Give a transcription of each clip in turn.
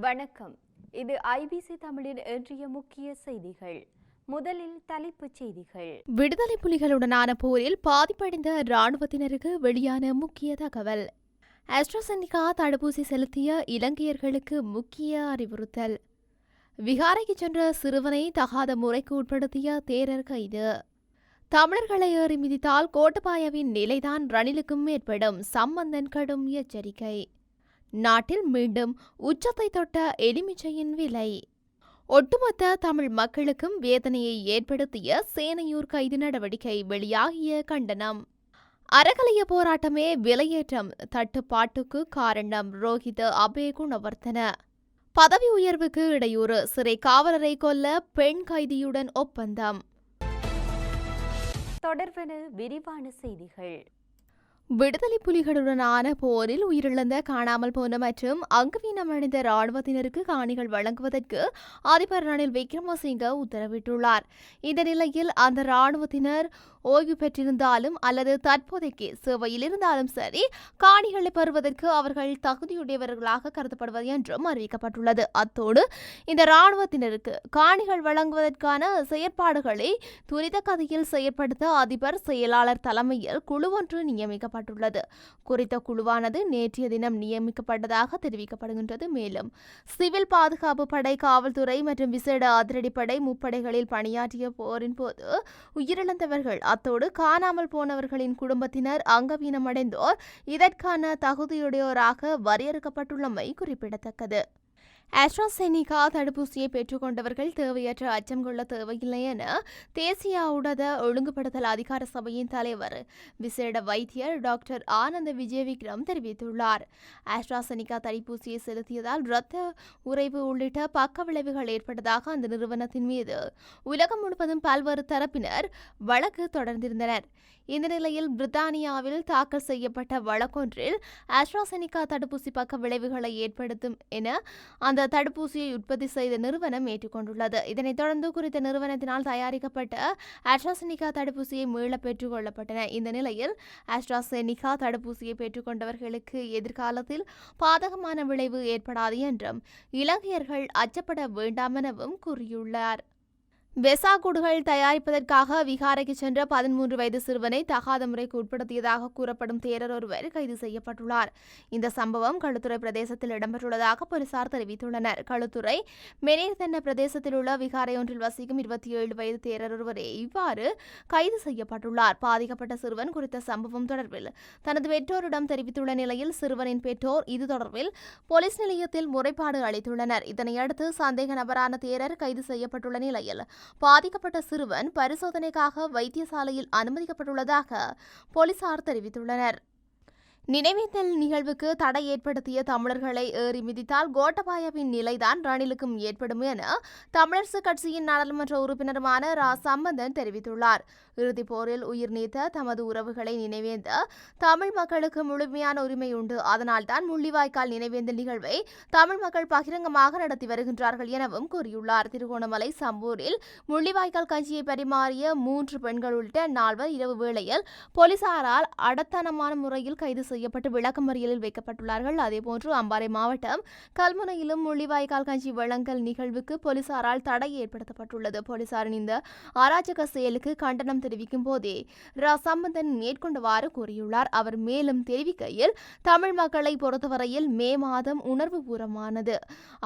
வணக்கம். இது ஐபிசி தமிழின் இன்றைய முக்கிய செய்திகள். முதலில் தலைப்புச் செய்திகள். விடுதலை புலிகளுடனான போரில் பாதிப்படைந்த இராணுவத்தினருக்கு வெளியான முக்கிய தகவல். ஆஸ்ட்ராசெனிகா தடுப்பூசி செலுத்திய இலங்கையர்களுக்கு முக்கிய அறிவுறுத்தல். விகாரைக்கு சென்ற சிறுவனை தகாத முறைக்கு உட்படுத்திய தேரர் கைது. தமிழர்களை ஏறி மிதித்தால் கோட்டபாயவின் நிலைதான் ரணிலுக்கும் ஏற்படும் சம்பந்தன் கடும் எச்சரிக்கை. நாட்டில் மீண்டும் உச்சத்தை தொட்ட எலுமிச்சையின் விலை. ஒட்டுமொத்த தமிழ் மக்களுக்கும் வேதனையை ஏற்படுத்திய சேனையூர் கைது நடவடிக்கை வெளியாகிய கண்டனம். அறகலைய போராட்டமே விலையேற்றம் தட்டுப்பாட்டுக்கு காரணம் ரோஹித அபே குணவர்த்தன. பதவி உயர்வுக்கு இடையூறு சிறை காவலரை கொல்ல பெண் கைதியுடன் ஒப்பந்தம். தொடர்பென விரிவான செய்திகள். விடுதலை புலிகளுடனான போரில் உயிரிழந்த காணாமல் போன மற்றும் அங்குவீனமடைந்த இராணுவத்தினருக்கு காணிகள் வழங்குவதற்கு அதிபர் ரணில் விக்ரமசிங்க உத்தரவிட்டுள்ளார். இந்த நிலையில் அந்த ராணுவத்தினர் ஓய்வு பெற்றிருந்தாலும் அல்லது தற்போதைக்கு சேவையில் இருந்தாலும் சரி காணிகளை பெறுவதற்கு அவர்கள் தகுதியுடையவர்களாக கருதப்படுவது என்றும் அறிவிக்கப்பட்டுள்ளது. அத்தோடு இந்த இராணுவத்தினருக்கு காணிகள் வழங்குவதற்கான செயற்பாடுகளை துரித கதையில் செயற்படுத்த அதிபர் செயலாளர் தலைமையில் குழு ஒன்று நியமிக்கப்பட்டுள்ளது. குறித்த குழுவானது நேற்றைய தினம் நியமிக்கப்பட்டதாக தெரிவிக்கப்படுகின்றது. மேலும் சிவில் பாதுகாப்பு படை காவல்துறை மற்றும் விசேட அதிரடிப்படை முப்படைகளில் பணியாற்றிய போரின் போது உயிரிழந்தவர்கள் அத்தோடு காணாமல் போனவர்களின் குடும்பத்தினர் அங்கவீனமடைந்தோர் இதற்கான தகுதியுடையோராக வரையறுக்கப்பட்டுள்ளமை குறிப்பிடத்தக்கது. ஆஸ்ட்ராசெனிகா தடுப்பூசியை பெற்றுக்கொண்டவர்கள் தேவையற்ற அச்சம் கொள்ள தேவையில்லை என தேசிய ஊடக ஒழுங்குபடுத்தல் அதிகார சபையின் தலைவர் விசேட வைத்தியர் டாக்டர் ஆனந்த விஜயவிக்ரம் தெரிவித்துள்ளார். ஆஸ்ட்ராசெனிகா தடுப்பூசியை செலுத்தியதால் இரத்த உறைவு உள்ளிட்ட பக்க விளைவுகள் ஏற்பட்டதாக அந்த நிறுவனத்தின் மீது உலகம் முழுவதும் பல்வேறு தரப்பினர் வழக்கு தொடர்ந்திருந்தனர். இந்த நிலையில் பிரித்தானியாவில் தாக்கல் செய்யப்பட்ட வழக்கொன்றில் ஆஸ்ட்ராசெனிகா தடுப்பூசி பக்க விளைவுகளை ஏற்படுத்தும் என அந்த தடுப்பூசியை உற்பத்தி செய்த நிறுவனம் ஏற்றுக்கொண்டுள்ளது. இதனைத் தொடர்ந்து குறித்த நிறுவனத்தினால் தயாரிக்கப்பட்ட ஆஸ்ட்ராசெனிகா தடுப்பூசியை மீள பெற்றுக் கொள்ளப்பட்டன இந்த நிலையில் ஆஸ்ட்ராசெனிகா தடுப்பூசியை பெற்றுக்கொண்டவர்களுக்கு எதிர்காலத்தில் பாதகமான விளைவு ஏற்படாது என்றும் இலங்கையர்கள் அச்சப்பட வேண்டாம் எனவும் கூறியுள்ளார். வெசாகுடுகள் தயாரிப்பதற்காக விகாரைக்கு சென்ற பதிமூன்று வயது சிறுவனை தகாத முறைக்கு உட்படுத்தியதாக கூறப்படும் தேரர் ஒருவர் கைது செய்யப்பட்டுள்ளார். இந்த சம்பவம் களுத்துறை பிரதேசத்தில் இடம்பெற்றுள்ளதாக போலீசார் தெரிவித்துள்ளனர். களுத்துறை மெனேர்தென்ன பிரதேசத்தில் உள்ள விகாரை ஒன்றில் வசிக்கும் இருபத்தி ஏழு வயது தேரர் ஒருவரே இவ்வாறு கைது செய்யப்பட்டுள்ளார். பாதிக்கப்பட்ட சிறுவன் குறித்த சம்பவம் தொடர்பில் தனது பெற்றோரிடம் தெரிவித்துள்ள நிலையில் சிறுவனின் பெற்றோர் இது தொடர்பில் போலீஸ் நிலையத்தில் முறைப்பாடு அளித்துள்ளனர். இதனையடுத்து சந்தேக நபரான தேரர் கைது செய்யப்பட்டுள்ள நிலையில் பாதிக்கப்பட்ட சிறுவன் பரிசோதனைக்காக வைத்தியசாலையில் அனுமதிக்கப்பட்டுள்ளதாக போலீசார் தெரிவித்துள்ளனர். நினைவேந்தல் நிகழ்வுக்கு தடை ஏற்படுத்திய தமிழர்களை ஏறி மிதித்தால் கோட்டபாயவின் நிலைதான் ரணிலுக்கும் ஏற்படும் என தமிழரசுக் கட்சியின் நாடாளுமன்ற உறுப்பினருமான ரா. சம்பந்தன் தெரிவித்துள்ளார். இறுதிப் போரில் உயிர் நீத்த தமது உறவுகளை நினைவேந்த தமிழ் மக்களுக்கு முழுமையான உரிமை உண்டு. அதனால்தான் முள்ளிவாய்க்கால் நினைவேந்தல் நிகழ்வை தமிழ் மக்கள் பகிரங்கமாக நடத்தி வருகின்றார்கள் எனவும் கூறியுள்ளார். திருகோணமலை சம்பூரில் முள்ளிவாய்க்கால் கஞ்சியை பரிமாறிய மூன்று பெண்கள் உள்ளிட்ட நால்வர் இரவு வேளையில் போலீசாரால் அடத்தனமான முறையில் கைது செய்யப்பட்டு விளக்கமறியலில் வைக்கப்பட்டுள்ளார்கள். அதேபோன்று அம்பாறை மாவட்டம் கல்முனையிலும் முள்ளிவாய்க்கால் கஞ்சி வழங்கல் நிகழ்வுக்கு போலீசாரால் தடை ஏற்படுத்தப்பட்டுள்ளது. போலீசாரின் இந்த அராஜக செயலுக்கு கண்டனம் தெரிவிக்கும் போதே ரா சம்பந்தன் மேற்கொண்டவாறு கூறியுள்ளார். அவர் மேலும் தெரிவிக்கையில் தமிழ் மக்களை பொறுத்தவரையில் மே மாதம் உணர்வுபூர்வமானது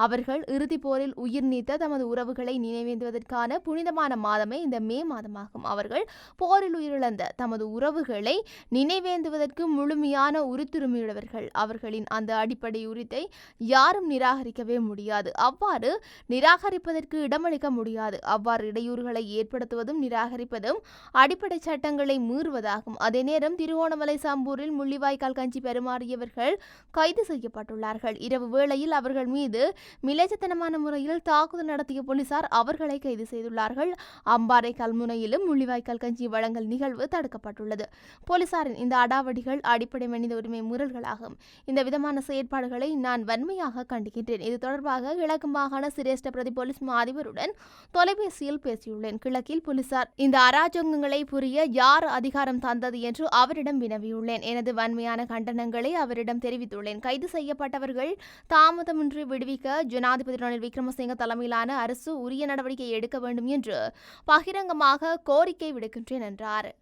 அவர்கள் இறுதிப் போரில் உயிர் நீத்த தமது உறவுகளை நினைவேந்துவதற்கான புனிதமான மாதமே இந்த மே மாதமாகும். அவர்கள் போரில் உயிரிழந்த தமது உறவுகளை நினைவேந்துவதற்கு முழுமையான உறுத்துரிமையுள்ளவர்கள் அவர்களின் அந்த அடிப்படை உரித்தை யாரும் நிராகரிக்கவே முடியாது. அவ்வாறு நிராகரிப்பதற்கு இடமளிக்க முடியாது. அவ்வாறு இடையூறுகளை ஏற்படுத்துவதும் நிராகரிப்பதும் அடிப்படை சட்டங்களை மீறுவதாகும். அதே நேரம் திருவோணமலை சம்பூரில் முள்ளிவாய்க்கால் கஞ்சி பெருமாறியவர்கள் கைது செய்யப்பட்டுள்ளார்கள். இரவு வேளையில் அவர்கள் மீது மிலேச்சத்தனமான முறையில் தாக்குதல் நடத்திய போலீசார் அவர்களை கைது செய்துள்ளார்கள். அம்பாறை கல்முனையிலும் முள்ளிவாய்க்கால் கஞ்சி வழங்கல் நிகழ்வு தடுக்கப்பட்டுள்ளது. போலீசாரின் இந்த அடாவடிகள் அடிப்படை மனித உரிமை மீறல்களாகும். இந்த விதமான செயற்பாடுகளை நான் வன்மையாக கண்டிக்கின்றேன். இது தொடர்பாக கிழக்கு மாகாண சிரேஷ்ட பிரதி போலீஸ் மாதிபருடன் தொலைபேசியில் பேசியுள்ளேன். கிழக்கில் போலீசார் இந்த அராஜகங்கள் புரிய யார் அதிகாரம் தந்தது என்று அவரிடம் வினவியுள்ளேன். எனது வன்மையான கண்டனங்களை அவரிடம் தெரிவித்துள்ளேன். கைது செய்யப்பட்டவர்கள் தாமதமின்றி விடுவிக்க ஜனாதிபதி ரணில் விக்ரமசிங்க தலைமையிலான அரசு உரிய நடவடிக்கை எடுக்க வேண்டும் என்று பகிரங்கமாக கோரிக்கை விடுக்கின்றேன் என்றார்.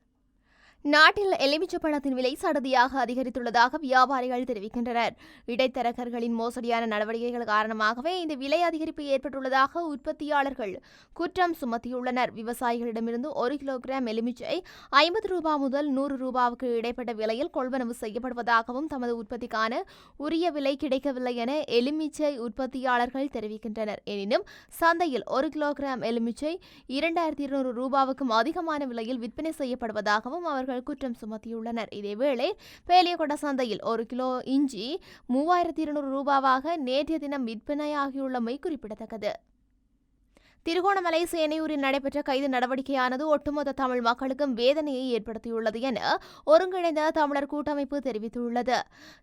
நாட்டில் எலுமிச்சப்பழத்தின் விலை சடதியாக அதிகரித்துள்ளதாக வியாபாரிகள் தெரிவிக்கின்றனர். இடைத்தரகர்களின் மோசடியான நடவடிக்கைகள் காரணமாகவே இந்த விலை அதிகரிப்பு ஏற்பட்டுள்ளதாக உற்பத்தியாளர்கள் குற்றம் சுமத்தியுள்ளனர். விவசாயிகளிடமிருந்து ஒரு கிலோகிராம் எலுமிச்சை ஐம்பது ரூபாய் முதல் நூறு ரூபாவுக்கு இடைப்பட்ட விலையில் கொள்வனவு செய்யப்படுவதாகவும் தமது உற்பத்திக்கான உரிய விலை கிடைக்கவில்லை என எலுமிச்சை உற்பத்தியாளர்கள் தெரிவிக்கின்றனர். எனினும் சந்தையில் ஒரு கிலோகிராம் எலுமிச்சை இரண்டாயிரத்தி இருநூறு ரூபாவுக்கும் அதிகமான விலையில் விற்பனை செய்யப்படுவதாகவும் அவர்கள் குற்றம் சுமத்தியுள்ளனர். இதேவேளை பேலியகொட சந்தையில் ஒரு கிலோ இஞ்சி மூவாயிரத்தி இருநூறு ரூபாவாக நேற்றைய தினம் விற்பனையாகியுள்ளமை குறிப்பிடத்தக்கது. திருகோணமலை சேனையூரில் நடைபெற்ற கைது நடவடிக்கையானது ஒட்டுமொத்த தமிழ் மக்களுக்கும் வேதனையை ஏற்படுத்தியுள்ளது என ஒருங்கிணைந்த தமிழர் கூட்டமைப்பு தெரிவித்துள்ளது.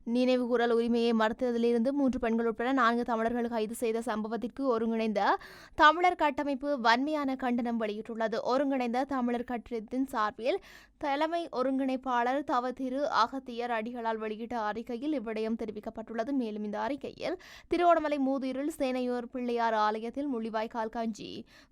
நினைவுகூரல் உரிமையை மறுத்ததிலிருந்து மூன்று பெண்கள் உட்பட நான்கு தமிழர்கள் கைது செய்த சம்பவத்திற்கு ஒருங்கிணைந்த தமிழர் கட்டமைப்பு வன்மையான கண்டனம் வெளியிட்டுள்ளது. ஒருங்கிணைந்த தமிழர் கட்டத்தின் சார்பில் தலைமை ஒருங்கிணைப்பாளர் தவ திரு அகத்தியர் அடிகளால் வெளியிட்ட அறிக்கையில் இவ்விடயம் தெரிவிக்கப்பட்டுள்ளது. மேலும் இந்த அறிக்கையில் திருவோணமலை மூதூரில் சேனையோர் பிள்ளையார் ஆலயத்தில் முள்ளிவாய்க்கால் காஞ்சி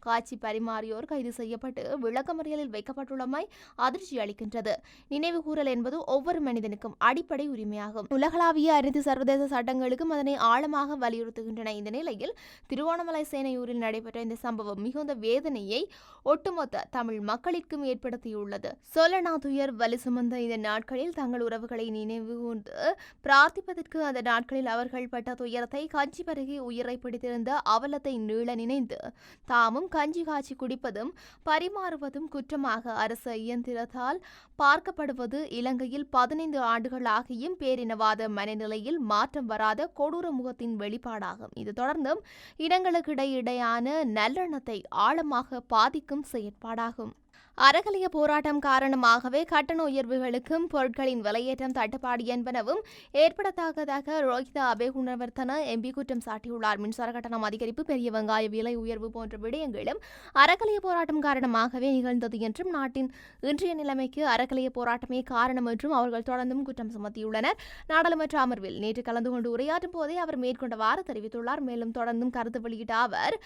காட்சி பரிமாறியோர் கைது செய்யப்பட்டு விளக்கமறியலில் வைக்கப்பட்டுள்ளமை அதிர்ச்சி அளிக்கின்றது. நினைவுகூரல் என்பது ஒவ்வொரு மனிதனுக்கும் அடிப்படை உரிமையாகும். உலகளாவிய அனைத்து சர்வதேச சட்டங்களுக்கும் அதனை ஆழமாக வலியுறுத்துகின்றன. இந்த நிலையில் திருவோணமலை சேனையூரில் நடைபெற்ற இந்த சம்பவம் மிகுந்த வேதனையை ஒட்டுமொத்த தமிழ் மக்களிற்கும் ஏற்படுத்தியுள்ளது. சொல் துயர் வலி சுமந்த இந்த நாட்களில் தங்கள் உறவுகளை நினைவு கூர்ந்து பிரார்த்திப்பதற்கு அந்த நாட்களில் அவர்கள் பட்ட துயரத்தை கஞ்சி பருகி உயிரை பிடித்திருந்த அவலத்தை நீள நினைந்து தாமும் கஞ்சி காய்ச்சி குடிப்பதும் பரிமாறுவதும் குற்றமாக அரசு இயந்திரத்தால் பார்க்கப்படுவது இலங்கையில் பதினைந்து ஆண்டுகளாகியும் பேரினவாத மனநிலையில் மாற்றம் வராத கொடூர முகத்தின் வெளிப்பாடாகும். இது தொடர்ந்தும் இனங்களுக்கிடையிடையான நல்லெண்ணத்தை ஆழமாக பாதிக்கும் செயற்பாடாகும். அறகலைய போராட்டம் காரணமாகவே கட்டண உயர்வுகளுக்கும் பொருட்களின் விலையேற்றம் தட்டுப்பாடு என்பனவும் ஏற்படத்தக்கதாக ரோஹிதா அபேகுணவர்த்தன எம்பி குற்றம் சாட்டியுள்ளார். மின்சார கட்டணம் அதிகரிப்பு பெரிய வெங்காய விலை உயர்வு போன்ற விடயங்களும் அறக்கலைய போராட்டம் காரணமாகவே நிகழ்ந்தது என்றும் நாட்டின் இன்றைய நிலைமைக்கு அறக்கலைய போராட்டமே காரணம் என்றும் அவர்கள் தொடர்ந்தும் குற்றம் சுமத்தியுள்ளனர். நாடாளுமன்ற அமர்வில் நேற்று கலந்து கொண்டு உரையாற்றும் போதே அவர் மேற்கொண்டவாறு தெரிவித்துள்ளார். மேலும் தொடர்ந்தும் கருத்து வெளியிட்ட அவர்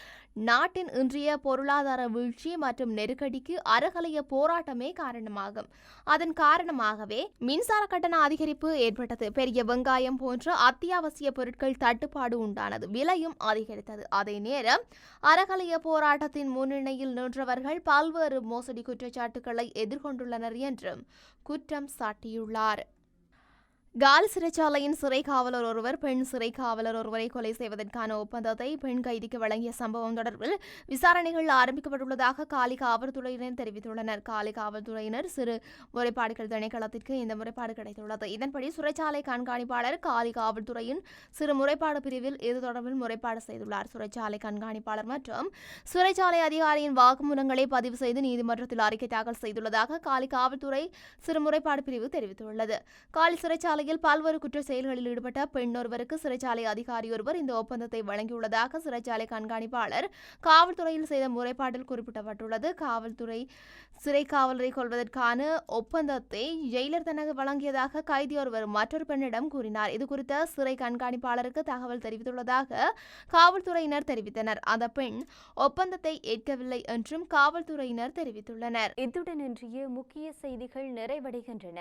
நாட்டின் இன்றைய பொருளாதார வீழ்ச்சி மற்றும் நெருக்கடிக்கு அறகலிய போராட்டமே காரணமாகும். அதன் காரணமாகவே மின்சார கட்டண அதிகரிப்பு ஏற்பட்டது. பெரிய வெங்காயம் போன்ற அத்தியாவசிய பொருட்கள் தட்டுப்பாடு உண்டானது. விலையும் அதிகரித்தது. அதே நேரம் அறகலைய போராட்டத்தின் முன்னணியில் நின்றவர்கள் பல்வேறு மோசடி குற்றச்சாட்டுகளை எதிர்கொண்டுள்ளனர் என்றும் குற்றம் சாட்டியுள்ளார். காலி சிறைச்சாலையின் சிறை காவலர் ஒருவர் பெண் சிறை காவலர் ஒருவரை கொலை செய்வதற்கான ஒப்பந்தத்தை பெண் கைதிக்கு வழங்கிய சம்பவம் தொடர்பில் விசாரணைகள் ஆரம்பிக்கப்பட்டுள்ளதாக காலி காவல்துறையினர் தெரிவித்துள்ளனர். காலி காவல்துறையினர் சிறு முறைப்பாடுகள் திணைக்களத்திற்கு இந்த முறைப்பாடு கிடைத்துள்ளது. இதன்படி சிறைச்சாலை கண்காணிப்பாளர் காலி காவல்துறையின் சிறு முறைப்பாடு பிரிவில் இது தொடர்பில் முறைப்பாடு செய்துள்ளார். சிறைச்சாலை கண்காணிப்பாளர் மற்றும் சிறைச்சாலை அதிகாரியின் வாக்குமூலங்களை பதிவு செய்து நீதிமன்றத்தில் அறிக்கை தாக்கல் செய்துள்ளதாக காலி காவல்துறை சிறு முறைப்பாடு பிரிவு தெரிவித்துள்ளது. காலி சிறைச்சாலை சிறைச்சாலையில் பல்வேறு குற்ற செயல்களில் ஈடுபட்ட பெண்ணொருவருக்கு சிறைச்சாலை அதிகாரி ஒருவர் இந்த ஒப்பந்தத்தை வழங்கியுள்ளதாக சிறைச்சாலை கண்காணிப்பாளர் காவல்துறையில் செய்த முறைப்பாட்டில் குறிப்பிடப்பட்டுள்ளது. காவல்துறை சிறை காவலரை கொள்வதற்கான ஒப்பந்தத்தை ஜெயிலர் தனக்கு வழங்கியதாக கைதி ஒருவர் மற்றொரு பெண்ணிடம் கூறினார். இதுகுறித்த சிறை கண்காணிப்பாளருக்கு தகவல் தெரிவித்துள்ளதாக காவல்துறையினர் தெரிவித்தனர். அந்த பெண் ஒப்பந்தத்தை ஏற்கவில்லை என்றும் காவல்துறையினர் தெரிவித்துள்ளனர். இத்துடன் இன்றைய முக்கிய செய்திகள் நிறைவடைகின்றன.